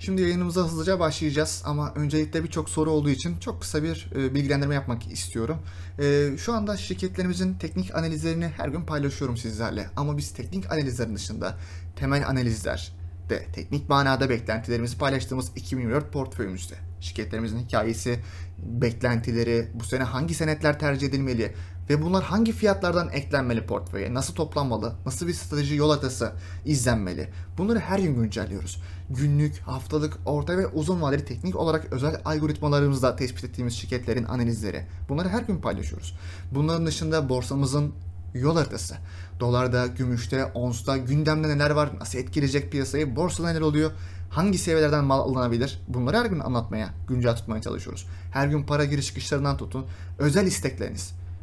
Şimdi yayınımıza hızlıca başlayacağız ama öncelikle birçok soru olduğu için çok kısa bir e, bilgilendirme yapmak istiyorum. E, şu anda şirketlerimizin teknik analizlerini her gün paylaşıyorum sizlerle ama biz teknik analizlerin dışında temel analizler de teknik manada beklentilerimizi paylaştığımız 2024 portföyümüzde şirketlerimizin hikayesi, beklentileri, bu sene hangi senetler tercih edilmeli ve bunlar hangi fiyatlardan eklenmeli portföye, nasıl toplanmalı, nasıl bir strateji yol haritası izlenmeli. Bunları her gün güncelliyoruz. Günlük, haftalık, orta ve uzun vadeli teknik olarak özel algoritmalarımızda tespit ettiğimiz şirketlerin analizleri. Bunları her gün paylaşıyoruz. Bunların dışında borsamızın yol haritası. Dolarda, gümüşte, onsta, gündemde neler var, nasıl etkileyecek piyasayı, borsada neler oluyor, hangi seviyelerden mal alınabilir bunları her gün anlatmaya, güncel tutmaya çalışıyoruz. Her gün para giriş çıkışlarından tutun, özel istekleriniz.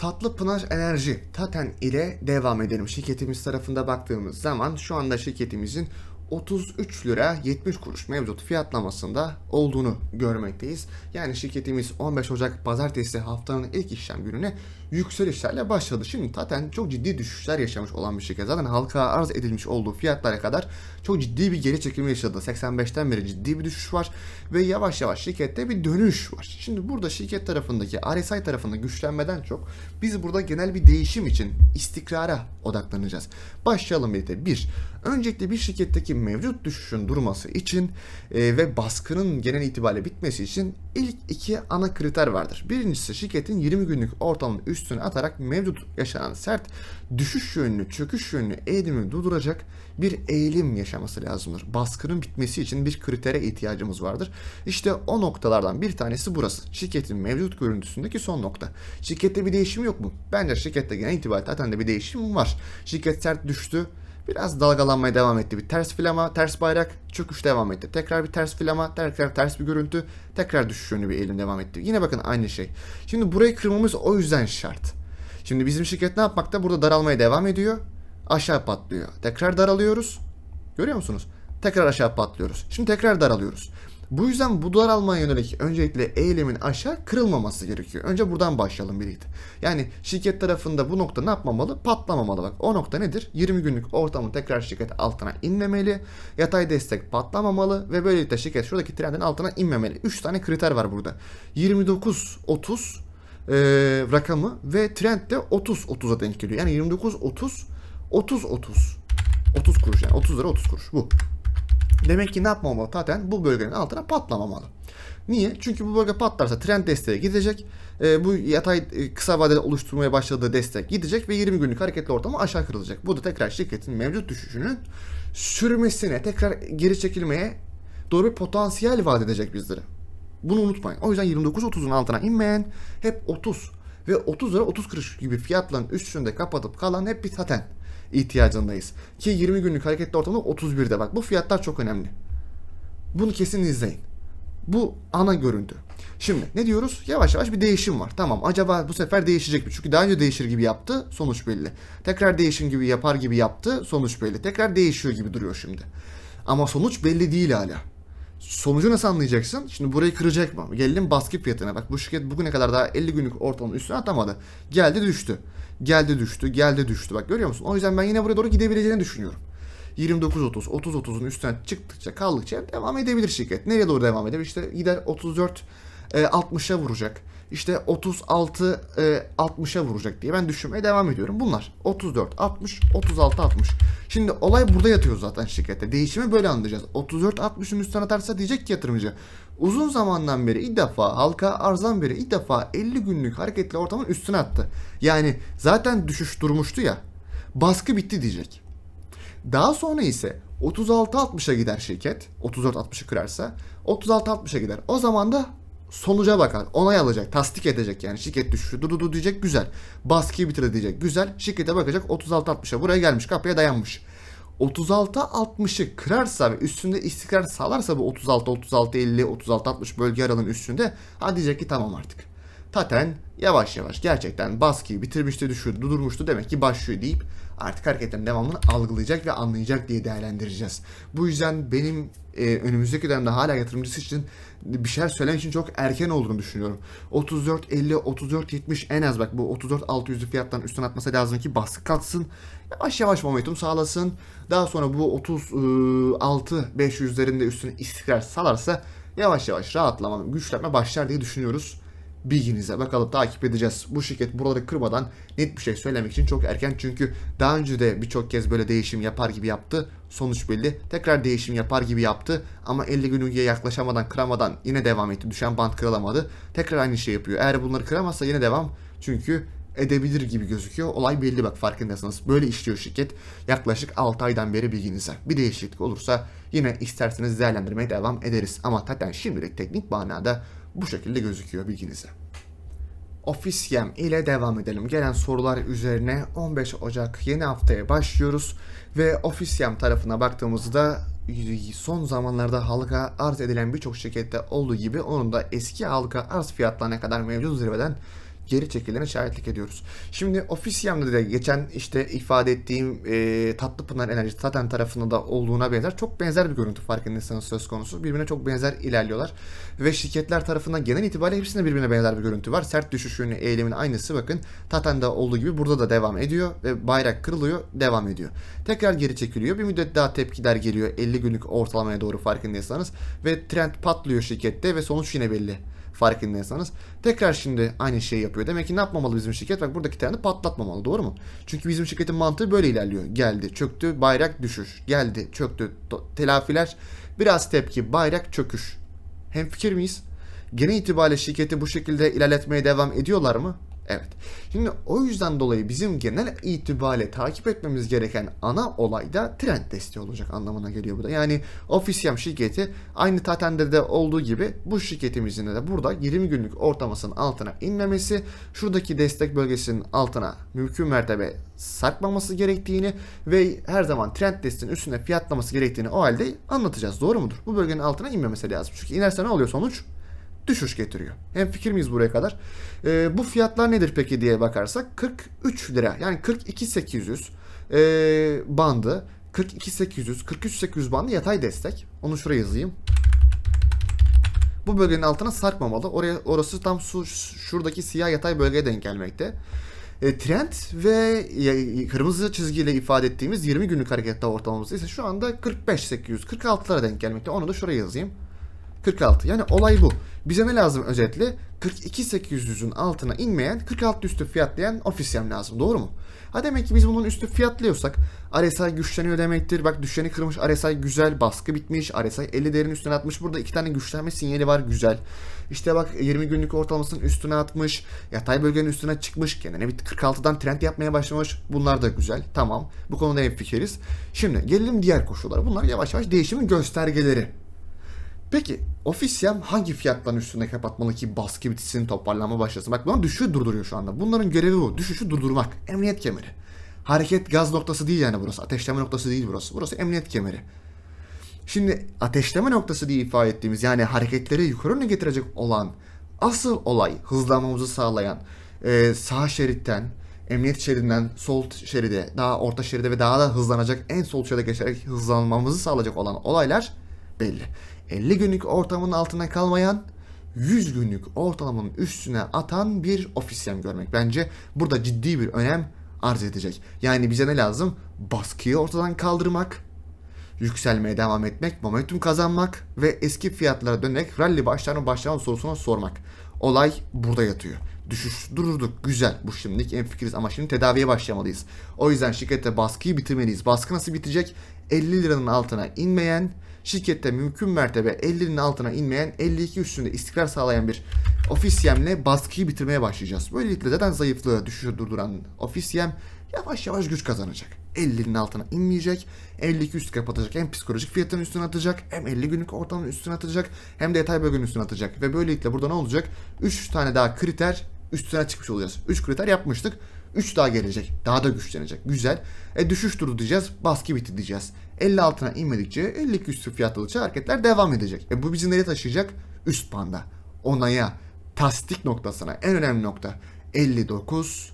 Tatlı Pınar Enerji Taten ile devam edelim. Şirketimiz tarafında baktığımız zaman şu anda şirketimizin 33 lira 70 kuruş mevcut fiyatlamasında olduğunu görmekteyiz. Yani şirketimiz 15 Ocak pazartesi haftanın ilk işlem gününe yükselişlerle başladı. Şimdi zaten çok ciddi düşüşler yaşamış olan bir şirket. Zaten halka arz edilmiş olduğu fiyatlara kadar çok ciddi bir geri çekilme yaşadı. 85'ten beri ciddi bir düşüş var ve yavaş yavaş şirkette bir dönüş var. Şimdi burada şirket tarafındaki RSI tarafında güçlenmeden çok biz burada genel bir değişim için istikrara odaklanacağız. Başlayalım birlikte. Bir, öncelikle bir şirketteki mevcut düşüşün durması için e, ve baskının genel itibariyle bitmesi için ilk iki ana kriter vardır. Birincisi şirketin 20 günlük ortamın üstüne atarak mevcut yaşanan sert düşüş yönlü, çöküş yönlü eğilimi durduracak bir eğilim yaşaması lazımdır. Baskının bitmesi için bir kritere ihtiyacımız vardır. İşte o noktalardan bir tanesi burası. Şirketin mevcut görüntüsündeki son nokta. Şirkette bir değişim yok mu? Bence şirkette genel itibariyle zaten de bir değişim var. Şirket sert düştü. Biraz dalgalanmaya devam etti. Bir ters filama, ters bayrak, çöküş devam etti. Tekrar bir ters filama, tekrar ters bir görüntü, tekrar düşüş yönlü bir eğilim devam etti. Yine bakın aynı şey. Şimdi burayı kırmamız o yüzden şart. Şimdi bizim şirket ne yapmakta? Burada daralmaya devam ediyor. Aşağı patlıyor. Tekrar daralıyoruz. Görüyor musunuz? Tekrar aşağı patlıyoruz. Şimdi tekrar daralıyoruz. Bu yüzden bu daralmaya yönelik öncelikle eğilimin aşağı kırılmaması gerekiyor. Önce buradan başlayalım birlikte. Yani şirket tarafında bu nokta ne yapmamalı? Patlamamalı. Bak o nokta nedir? 20 günlük ortamın tekrar şirket altına inmemeli. Yatay destek patlamamalı ve böylelikle şirket şuradaki trendin altına inmemeli. 3 tane kriter var burada. 29 30 e, rakamı ve trend de 30 30'a denk geliyor. Yani 29 30 30 30 30 kuruş yani 30 lira 30 kuruş bu. Demek ki ne yapmamalı zaten bu bölgenin altına patlamamalı. Niye? Çünkü bu bölge patlarsa trend desteğe gidecek. E, bu yatay e, kısa vadede oluşturmaya başladığı destek gidecek ve 20 günlük hareketli ortamı aşağı kırılacak. Bu da tekrar şirketin mevcut düşüşünün sürmesine, tekrar geri çekilmeye doğru bir potansiyel vaat edecek bizlere. Bunu unutmayın. O yüzden 29-30'un altına inmeyen hep 30 ve 30 lira 30 kuruş gibi fiyatların üstünde kapatıp kalan hep bir zaten ihtiyacındayız. Ki 20 günlük hareketli ortamda 31'de bak. Bu fiyatlar çok önemli. Bunu kesin izleyin. Bu ana görüntü. Şimdi ne diyoruz? Yavaş yavaş bir değişim var. Tamam acaba bu sefer değişecek mi? Çünkü daha önce değişir gibi yaptı. Sonuç belli. Tekrar değişim gibi yapar gibi yaptı. Sonuç belli. Tekrar değişiyor gibi duruyor şimdi. Ama sonuç belli değil hala. Sonucu nasıl anlayacaksın? Şimdi burayı kıracak mı? Gelelim baskı fiyatına. Bak bu şirket bugüne kadar daha 50 günlük ortalamanın üstüne atamadı. Geldi düştü. Geldi düştü. Geldi düştü. Bak görüyor musun? O yüzden ben yine buraya doğru gidebileceğini düşünüyorum. 29-30, 30-30'un üstüne çıktıkça kaldıkça devam edebilir şirket. Nereye doğru devam edebilir? İşte gider 34 e, 60'a vuracak. işte 36 e, 60'a vuracak diye ben düşünmeye devam ediyorum. Bunlar 34 60 36 60. Şimdi olay burada yatıyor zaten şirkette. Değişimi böyle anlayacağız. 34 60'ın üstüne atarsa diyecek ki yatırımcı. Uzun zamandan beri ilk defa halka arzdan beri ilk defa 50 günlük hareketli ortamın üstüne attı. Yani zaten düşüş durmuştu ya. Baskı bitti diyecek. Daha sonra ise 36-60'a gider şirket. 34-60'ı kırarsa 36-60'a gider. O zaman da sonuca bakar. Onay alacak. Tasdik edecek yani. Şirket düşüşü. Du du diyecek. Güzel. Baskıyı bitir diyecek. Güzel. Şirkete bakacak. 36-60'a buraya gelmiş. Kapıya dayanmış. 36-60'ı kırarsa ve üstünde istikrar sağlarsa bu 36-36-50, 36-60 bölge aralığının üstünde ha diyecek ki tamam artık. Taten yavaş yavaş gerçekten baskıyı bitirmişti, düşürdü, durdurmuştu demek ki başlıyor deyip artık hareketlerin devamını algılayacak ve anlayacak diye değerlendireceğiz. Bu yüzden benim e, önümüzdeki dönemde hala yatırımcısı için bir şeyler söylemek için çok erken olduğunu düşünüyorum. 34 50 34 70 en az bak bu 34 600'lü fiyattan üstüne atması lazım ki baskı kalksın. Yavaş yavaş momentum sağlasın. Daha sonra bu 36 500'lerin de üstüne istikrar sağlarsa yavaş yavaş rahatlama, güçlenme başlar diye düşünüyoruz bilginize bakalım takip edeceğiz. Bu şirket buraları kırmadan net bir şey söylemek için çok erken çünkü daha önce de birçok kez böyle değişim yapar gibi yaptı. Sonuç belli. Tekrar değişim yapar gibi yaptı ama 50 günlüğe yaklaşamadan kıramadan yine devam etti. Düşen band kırılamadı. Tekrar aynı şey yapıyor. Eğer bunları kıramazsa yine devam. Çünkü edebilir gibi gözüküyor. Olay belli bak farkındasınız. Böyle işliyor şirket. Yaklaşık 6 aydan beri bilginize. Bir değişiklik olursa yine isterseniz değerlendirmeye devam ederiz. Ama zaten şimdilik teknik manada bu şekilde gözüküyor bilginize. Office ile devam edelim. Gelen sorular üzerine 15 Ocak yeni haftaya başlıyoruz ve Office tarafına baktığımızda son zamanlarda halka arz edilen birçok şirkette olduğu gibi onun da eski halka arz fiyatlarına kadar mevcut zirveden geri çekilene şahitlik ediyoruz. Şimdi Officium'da da geçen işte ifade ettiğim e, Tatlıpınar Enerji zaten tarafında da olduğuna benzer çok benzer bir görüntü farkındaysanız söz konusu. Birbirine çok benzer ilerliyorlar. Ve şirketler tarafından genel itibariyle hepsinde birbirine benzer bir görüntü var. Sert düşüş yönlü eğilimin aynısı bakın Tatan'da olduğu gibi burada da devam ediyor ve bayrak kırılıyor devam ediyor. Tekrar geri çekiliyor. Bir müddet daha tepkiler geliyor 50 günlük ortalamaya doğru farkındaysanız ve trend patlıyor şirkette ve sonuç yine belli farkındaysanız. Tekrar şimdi aynı şeyi yapıyor. Demek ki ne yapmamalı bizim şirket? Bak buradaki trendi patlatmamalı doğru mu? Çünkü bizim şirketin mantığı böyle ilerliyor. Geldi, çöktü, bayrak düşüş. Geldi, çöktü, telafiler. Biraz tepki, bayrak çöküş. Hem fikir miyiz? Genel itibariyle şirketi bu şekilde ilerletmeye devam ediyorlar mı? Evet. Şimdi o yüzden dolayı bizim genel itibariyle takip etmemiz gereken ana olay da trend desteği olacak anlamına geliyor bu da. Yani Officium şirketi aynı Taten'de de olduğu gibi bu şirketimizin de burada 20 günlük ortalamasının altına inmemesi, şuradaki destek bölgesinin altına mümkün mertebe sarkmaması gerektiğini ve her zaman trend desteğinin üstünde fiyatlaması gerektiğini o halde anlatacağız. Doğru mudur? Bu bölgenin altına inmemesi lazım. Çünkü inerse ne oluyor sonuç? Düşüş getiriyor. Hem fikir miyiz buraya kadar? E, bu fiyatlar nedir peki diye bakarsak 43 lira yani 42.800 e, bandı 42.800 43.800 bandı yatay destek. Onu şuraya yazayım. Bu bölgenin altına sarkmamalı. Oraya orası tam su, şuradaki siyah yatay bölgeye denk gelmekte. E, trend ve kırmızı çizgiyle ifade ettiğimiz 20 günlük harekette ortalamamız ise şu anda 45.800 46'lara denk gelmekte. Onu da şuraya yazayım. 46. Yani olay bu. Bize ne lazım özetle? 42.800'ün altına inmeyen 46 üstü fiyatlayan ofisyen lazım. Doğru mu? Ha demek ki biz bunun üstü fiyatlıyorsak RSI güçleniyor demektir. Bak düşeni kırmış RSI güzel. Baskı bitmiş. RSI 50 değerin üstüne atmış. Burada iki tane güçlenme sinyali var. Güzel. İşte bak 20 günlük ortalamasının üstüne atmış. Yatay bölgenin üstüne çıkmış. Kendine bir 46'dan trend yapmaya başlamış. Bunlar da güzel. Tamam. Bu konuda hep fikiriz. Şimdi gelelim diğer koşullara. Bunlar yavaş yavaş değişimin göstergeleri. Peki Ofisiyem hangi fiyatların üstünde kapatmalı ki baskı bitsin toparlanma başlasın? Bak bunlar düşüşü durduruyor şu anda. Bunların görevi bu. Düşüşü durdurmak. Emniyet kemeri. Hareket gaz noktası değil yani burası. Ateşleme noktası değil burası. Burası emniyet kemeri. Şimdi ateşleme noktası diye ifade ettiğimiz yani hareketleri yukarı ne getirecek olan asıl olay hızlanmamızı sağlayan e, sağ şeritten emniyet şeridinden sol şeride daha orta şeride ve daha da hızlanacak en sol şeride geçerek hızlanmamızı sağlayacak olan olaylar belli. 50 günlük ortamın altına kalmayan 100 günlük ortalamanın üstüne atan bir ofisyen görmek. Bence burada ciddi bir önem arz edecek. Yani bize ne lazım? Baskıyı ortadan kaldırmak, yükselmeye devam etmek, momentum kazanmak ve eski fiyatlara dönerek rally başlar mı başlamaz sorusuna sormak. Olay burada yatıyor. Düşüş dururduk. Güzel. Bu şimdilik en fikiriz ama şimdi tedaviye başlamalıyız. O yüzden şirkette baskıyı bitirmeliyiz. Baskı nasıl bitecek? 50 liranın altına inmeyen, şirkette mümkün mertebe 50'nin altına inmeyen, 52 üstünde istikrar sağlayan bir ofis yemle baskıyı bitirmeye başlayacağız. Böylelikle zaten zayıflığı düşüşü durduran ofis yem yavaş yavaş güç kazanacak. 50'nin altına inmeyecek. 52 üstü kapatacak. Hem psikolojik fiyatın üstüne atacak. Hem 50 günlük ortamın üstüne atacak. Hem de yatay bölgenin üstüne atacak. Ve böylelikle burada ne olacak? 3 tane daha kriter üstüne çıkmış olacağız. 3 kriter yapmıştık. 3 daha gelecek. Daha da güçlenecek. Güzel. E düşüş duru diyeceğiz. Baskı bitti diyeceğiz. 50 altına inmedikçe 52 üstü fiyatladıkça hareketler devam edecek. E bu bizi nereye taşıyacak? Üst banda. Onaya. Tasdik noktasına. En önemli nokta. 59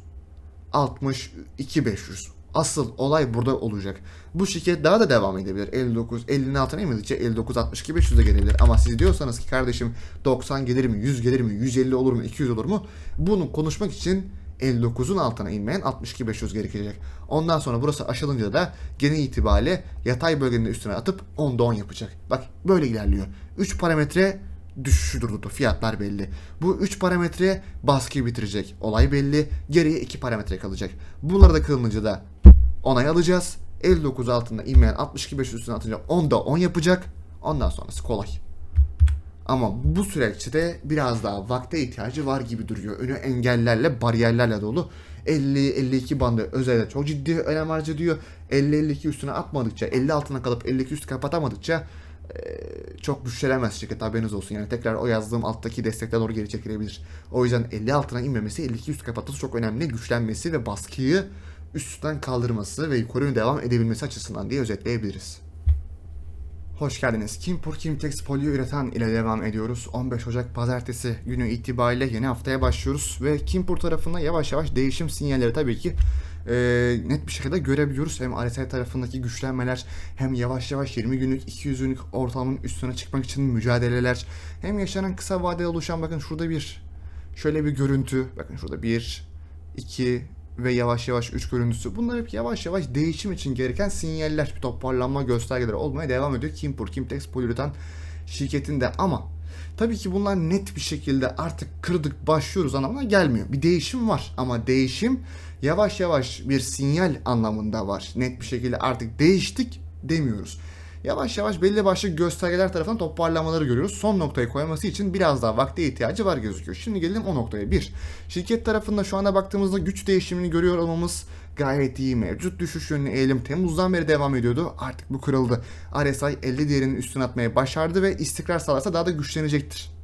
62 500. Asıl olay burada olacak. Bu şirket daha da devam edebilir. 59, 50'nin altına inmedikçe 59, 62, 500'e gelebilir. Ama siz diyorsanız ki kardeşim 90 gelir mi, 100 gelir mi, 150 olur mu, 200 olur mu? Bunu konuşmak için 59'un altına inmeyen 62 500 gerekecek. Ondan sonra burası aşılınca da genel itibariyle yatay bölgenin üstüne atıp 10'da 10 yapacak. Bak böyle ilerliyor. 3 parametre düşüşü durdu. Fiyatlar belli. Bu 3 parametre baskıyı bitirecek. Olay belli. Geriye 2 parametre kalacak. Bunları da kılınınca da onay alacağız. 59 altında inmeyen 62 500 üstüne atınca 10'da 10 yapacak. Ondan sonrası kolay. Ama bu süreçte biraz daha vakte ihtiyacı var gibi duruyor. Önü engellerle, bariyerlerle dolu. 50-52 bandı özellikle çok ciddi önem ediyor. 50-52 üstüne atmadıkça, 50 altına kalıp 52 üstü kapatamadıkça eee, çok güçlenemez şirket haberiniz olsun. Yani tekrar o yazdığım alttaki destekler doğru geri çekilebilir. O yüzden 50 altına inmemesi, 52 üstü kapatması çok önemli. Güçlenmesi ve baskıyı üstten kaldırması ve yukarı devam edebilmesi açısından diye özetleyebiliriz. Hoş geldiniz. Kimpur Kimtex Polio üreten ile devam ediyoruz. 15 Ocak pazartesi günü itibariyle yeni haftaya başlıyoruz ve Kimpur tarafında yavaş yavaş değişim sinyalleri tabii ki e, net bir şekilde görebiliyoruz. Hem RSI tarafındaki güçlenmeler hem yavaş yavaş 20 günlük 200 günlük ortalamanın üstüne çıkmak için mücadeleler hem yaşanan kısa vadede oluşan bakın şurada bir şöyle bir görüntü bakın şurada bir 2 ve yavaş yavaş 3 görüntüsü. Bunlar hep yavaş yavaş değişim için gereken sinyaller, bir toparlanma göstergeleri olmaya devam ediyor. Kimpur, Kimtex, Polyrütan şirketinde ama tabii ki bunlar net bir şekilde artık kırdık başlıyoruz anlamına gelmiyor. Bir değişim var ama değişim yavaş yavaş bir sinyal anlamında var. Net bir şekilde artık değiştik demiyoruz. Yavaş yavaş belli başlı göstergeler tarafından toparlamaları görüyoruz. Son noktayı koyması için biraz daha vakte ihtiyacı var gözüküyor. Şimdi gelelim o noktaya. Bir, şirket tarafında şu anda baktığımızda güç değişimini görüyor olmamız gayet iyi. Mevcut düşüş yönlü eğilim Temmuz'dan beri devam ediyordu. Artık bu kırıldı. RSI 50 değerinin üstüne atmaya başardı ve istikrar sağlarsa daha da güçlenecektir.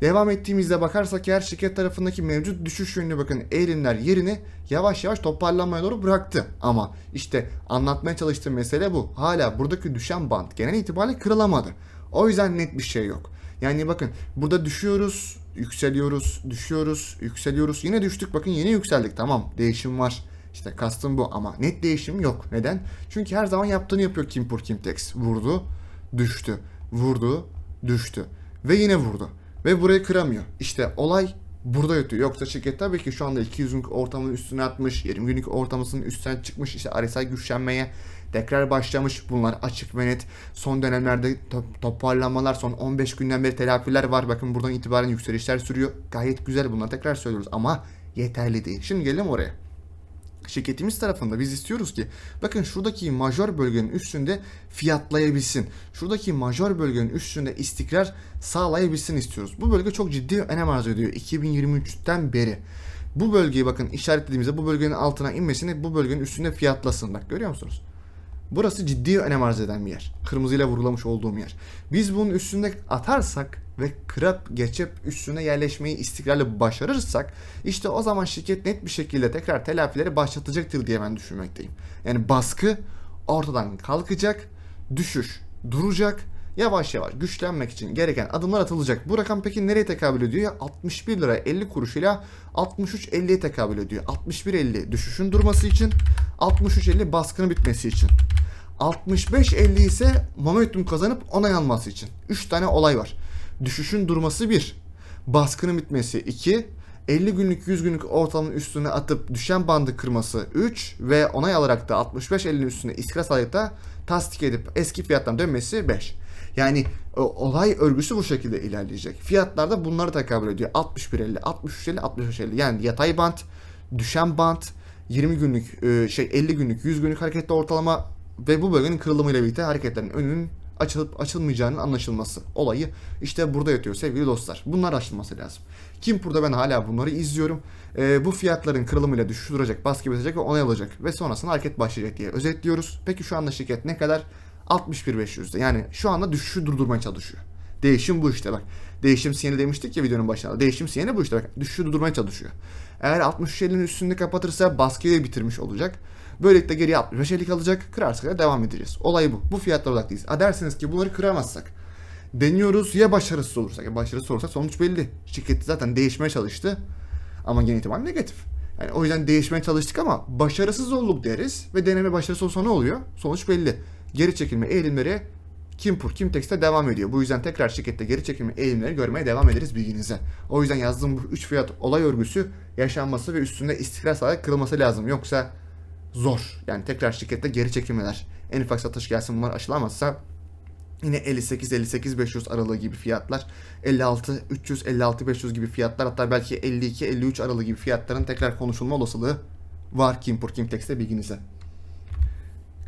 Devam ettiğimizde bakarsak eğer şirket tarafındaki mevcut düşüş yönlü bakın eğilimler yerini yavaş yavaş toparlanmaya doğru bıraktı. Ama işte anlatmaya çalıştığım mesele bu. Hala buradaki düşen band genel itibariyle kırılamadı. O yüzden net bir şey yok. Yani bakın burada düşüyoruz, yükseliyoruz, düşüyoruz, yükseliyoruz. Yine düştük bakın yeni yükseldik tamam değişim var. İşte kastım bu ama net değişim yok. Neden? Çünkü her zaman yaptığını yapıyor Kimpur Kimtex. Vurdu, düştü, vurdu, düştü ve yine vurdu. Ve burayı kıramıyor. İşte olay burada yatıyor. Yoksa şirket tabii ki şu anda 200 günlük ortamının üstüne atmış, 20 günlük ortamının üstüne çıkmış. İşte RSI güçlenmeye tekrar başlamış. Bunlar açık ve net. Son dönemlerde to- toparlanmalar, son 15 günden beri telafiler var. Bakın buradan itibaren yükselişler sürüyor. Gayet güzel bunlar tekrar söylüyoruz ama yeterli değil. Şimdi gelelim oraya şirketimiz tarafında biz istiyoruz ki bakın şuradaki majör bölgenin üstünde fiyatlayabilsin. Şuradaki majör bölgenin üstünde istikrar sağlayabilsin istiyoruz. Bu bölge çok ciddi önem arz ediyor 2023'ten beri. Bu bölgeyi bakın işaretlediğimizde bu bölgenin altına inmesini bu bölgenin üstünde fiyatlasın. Bak görüyor musunuz? Burası ciddi önem arz eden bir yer. Kırmızıyla vurgulamış olduğum yer. Biz bunun üstünde atarsak ve kırıp geçip üstüne yerleşmeyi istikrarlı başarırsak işte o zaman şirket net bir şekilde tekrar telafileri başlatacaktır diye ben düşünmekteyim. Yani baskı ortadan kalkacak, düşüş duracak, yavaş yavaş güçlenmek için gereken adımlar atılacak. Bu rakam peki nereye tekabül ediyor? 61 lira 50 kuruşuyla 63.50'ye tekabül ediyor. 61.50 düşüşün durması için, 63.50 baskının bitmesi için. 65.50 ise momentum kazanıp onay alması için. 3 tane olay var. Düşüşün durması 1. Baskının bitmesi 2. 50 günlük 100 günlük ortalamanın üstüne atıp düşen bandı kırması 3 ve onay alarak da 65-50'nin üstüne istikrar sağlayıp da tasdik edip eski fiyattan dönmesi 5. Yani o- olay örgüsü bu şekilde ilerleyecek. Fiyatlar da bunları tekabül ediyor. 61.50, 63.50, 65.50. Yani yatay bant, düşen bant, 20 günlük e, şey 50 günlük, 100 günlük hareketli ortalama ve bu bölgenin kırılımıyla birlikte hareketlerin önünün açılıp açılmayacağının anlaşılması. Olayı işte burada yatıyor sevgili dostlar. Bunlar aşılması lazım. Kim burada ben hala bunları izliyorum. E, bu fiyatların kırılımıyla düşüş baskı bitecek ve onay alacak ve sonrasında hareket başlayacak diye özetliyoruz. Peki şu anda şirket ne kadar? 61.500'de. Yani şu anda düşüşü durdurmaya çalışıyor. Değişim bu işte bak. Değişim sinyali demiştik ya videonun başında. Değişim sinyali bu işte bak. Düşüşü durdurmaya çalışıyor. Eğer 63.50'nin üstünde kapatırsa baskıyı bitirmiş olacak. Böylelikle geriye 65.50 kalacak. Kırarsa da devam edeceğiz. Olay bu. Bu fiyatla odaklıyız. Ha derseniz ki bunları kıramazsak. Deniyoruz ya başarısız olursak. Ya başarısız olursa sonuç belli. Şirket zaten değişmeye çalıştı. Ama genel ihtimal negatif. Yani o yüzden değişmeye çalıştık ama başarısız olduk deriz ve deneme başarısız olsa ne oluyor? Sonuç belli. Geri çekilme eğilimleri Kimpur, Kimtex'te devam ediyor. Bu yüzden tekrar şirkette geri çekilme eğilimleri görmeye devam ederiz bilginize. O yüzden yazdığım bu 3 fiyat olay örgüsü yaşanması ve üstünde istikrar sağlayarak kırılması lazım. Yoksa zor. Yani tekrar şirkette geri çekilmeler. En ufak satış gelsin bunlar aşılamazsa Yine 58 58 500 aralığı gibi fiyatlar, 56 300 56 500 gibi fiyatlar hatta belki 52 53 aralığı gibi fiyatların tekrar konuşulma olasılığı var Kimpur Kimtex'te bilginize.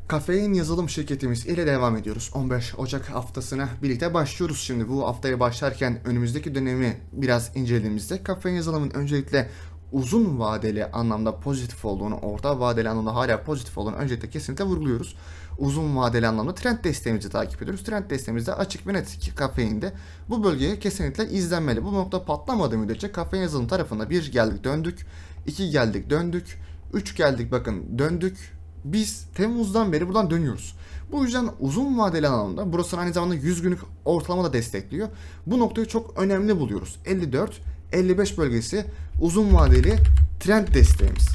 Kafein yazılım şirketimiz ile devam ediyoruz. 15 Ocak haftasına birlikte başlıyoruz şimdi. Bu haftaya başlarken önümüzdeki dönemi biraz incelediğimizde kafein yazılımın öncelikle uzun vadeli anlamda pozitif olduğunu, orta vadeli anlamda hala pozitif olduğunu öncelikle kesinlikle vurguluyoruz. Uzun vadeli anlamda trend desteğimizi takip ediyoruz. Trend desteğimizde açık ve net kafeinde bu bölgeye kesinlikle izlenmeli. Bu nokta patlamadığı müddetçe kafein yazılım tarafında bir geldik döndük, iki geldik döndük, üç geldik bakın döndük, biz Temmuz'dan beri buradan dönüyoruz. Bu yüzden uzun vadeli anlamda burası aynı zamanda 100 günlük ortalama da destekliyor. Bu noktayı çok önemli buluyoruz. 54 55 bölgesi uzun vadeli trend desteğimiz.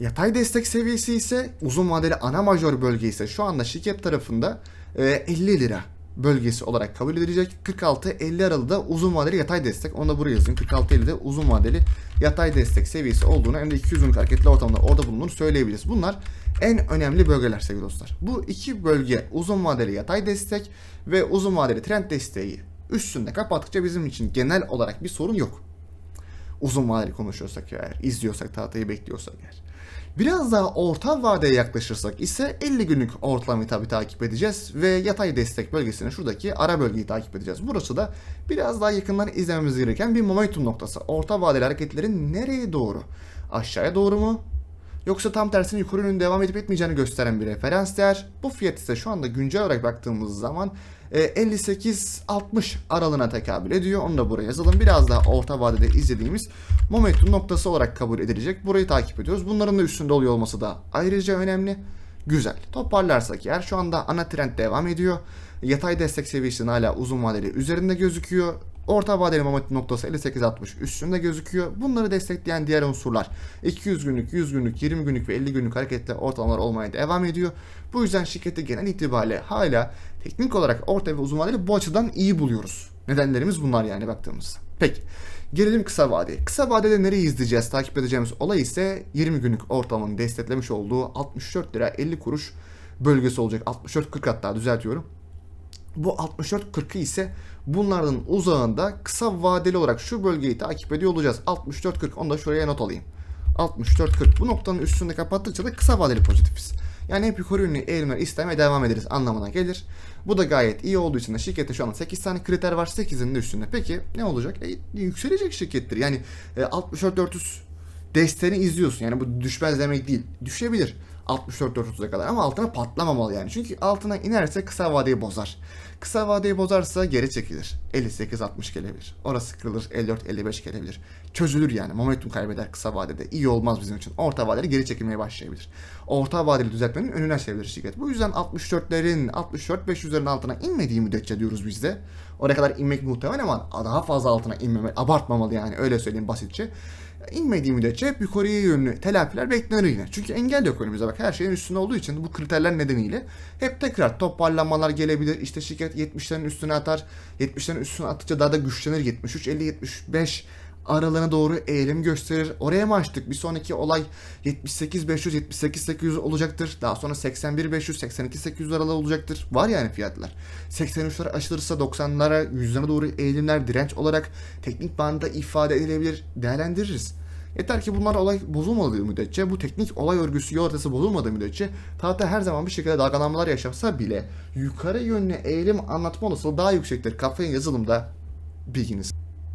Yatay destek seviyesi ise uzun vadeli ana majör bölge ise şu anda şirket tarafında e, 50 lira bölgesi olarak kabul edilecek. 46-50 aralığı da uzun vadeli yatay destek. Onu da buraya yazın. 46-50'de uzun vadeli yatay destek seviyesi olduğunu hem de 200 günlük hareketli ortamda orada bulunduğunu söyleyebiliriz. Bunlar en önemli bölgeler sevgili dostlar. Bu iki bölge uzun vadeli yatay destek ve uzun vadeli trend desteği üstünde kapattıkça bizim için genel olarak bir sorun yok. Uzun vadeli konuşuyorsak eğer, izliyorsak, tahtayı bekliyorsak eğer. Biraz daha orta vadeye yaklaşırsak ise 50 günlük ortalamayı tabi takip edeceğiz ve yatay destek bölgesinin şuradaki ara bölgeyi takip edeceğiz. Burası da biraz daha yakından izlememiz gereken bir momentum noktası. Orta vadeli hareketlerin nereye doğru? Aşağıya doğru mu? Yoksa tam tersine yukarı yönlü devam edip etmeyeceğini gösteren bir referans değer. Bu fiyat ise şu anda güncel olarak baktığımız zaman 58-60 aralığına tekabül ediyor. Onu da buraya yazalım. Biraz daha orta vadede izlediğimiz momentum noktası olarak kabul edilecek. Burayı takip ediyoruz. Bunların da üstünde oluyor olması da ayrıca önemli. Güzel. Toparlarsak eğer şu anda ana trend devam ediyor. Yatay destek seviyesinin hala uzun vadeli üzerinde gözüküyor. Orta vadeli momentum noktası 58-60 üstünde gözüküyor. Bunları destekleyen diğer unsurlar 200 günlük, 100 günlük, 20 günlük ve 50 günlük hareketli ortalamalar olmaya devam ediyor. Bu yüzden şirketi genel itibariyle hala teknik olarak orta ve uzun vadeli bu açıdan iyi buluyoruz. Nedenlerimiz bunlar yani baktığımızda. Peki. Gelelim kısa vadeye. Kısa vadede nereyi izleyeceğiz? Takip edeceğimiz olay ise 20 günlük ortalamanın desteklemiş olduğu 64 lira 50 kuruş bölgesi olacak. 64-40 hatta düzeltiyorum. Bu 64-40'ı ise bunların uzağında kısa vadeli olarak şu bölgeyi takip ediyor olacağız. 64-40 onu da şuraya not alayım. 64-40 bu noktanın üstünde kapattıkça da kısa vadeli pozitifiz. Yani hep yukarı yönlü eğilimler istemeye devam ederiz anlamına gelir. Bu da gayet iyi olduğu için de şirkette şu an 8 tane kriter var 8'in de üstünde. Peki ne olacak? E, yükselecek şirkettir. Yani e, 64-400 desteğini izliyorsun. Yani bu düşmez demek değil. Düşebilir 64-400'e kadar ama altına patlamamalı yani. Çünkü altına inerse kısa vadeyi bozar. Kısa vadeyi bozarsa geri çekilir. 58-60 gelebilir. Orası kırılır 54-55 gelebilir. Çözülür yani. Momentum kaybeder kısa vadede. İyi olmaz bizim için. Orta vadeli geri çekilmeye başlayabilir. Orta vadeli düzeltmenin önüne açabilir şirket. Bu yüzden 64'lerin 64-500'lerin altına inmediği müddetçe diyoruz biz de. Oraya kadar inmek muhtemel ama daha fazla altına inmeme, abartmamalı yani öyle söyleyeyim basitçe. İnmediği müddetçe yukarıya yönlü telafiler beklenir yine. Çünkü engel yok önümüzde bak her şeyin üstünde olduğu için bu kriterler nedeniyle hep tekrar toparlanmalar gelebilir. İşte şirket 70'lerin üstüne atar. 70'lerin üstüne attıkça daha da güçlenir. 73, 50, 75 aralığına doğru eğilim gösterir. Oraya mı açtık? Bir sonraki olay 78.500 78.800 olacaktır. Daha sonra 81.500 82.800 aralığı olacaktır. Var yani fiyatlar. 83'ler aşılırsa 90'lara 100'lere doğru eğilimler direnç olarak teknik banda ifade edilebilir. Değerlendiririz. Yeter ki bunlar olay bozulmadığı müddetçe, bu teknik olay örgüsü yol bozulmadığı müddetçe tahta her zaman bir şekilde dalgalanmalar yaşasa bile yukarı yönlü eğilim anlatma olasılığı daha yüksektir. Kafayın yazılımda bilginiz.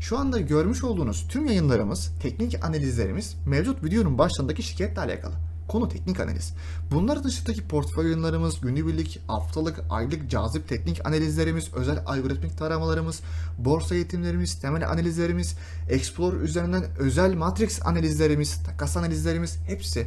Şu anda görmüş olduğunuz tüm yayınlarımız, teknik analizlerimiz mevcut videonun başlarındaki şirketle alakalı. Konu teknik analiz. Bunlar dışındaki portföy yayınlarımız, günübirlik, haftalık, aylık cazip teknik analizlerimiz, özel algoritmik taramalarımız, borsa eğitimlerimiz, temel analizlerimiz, Explorer üzerinden özel matrix analizlerimiz, takas analizlerimiz hepsi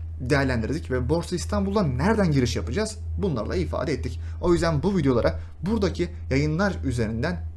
değerlendirdik ve Borsa İstanbul'da nereden giriş yapacağız bunlarla ifade ettik. O yüzden bu videolara buradaki yayınlar üzerinden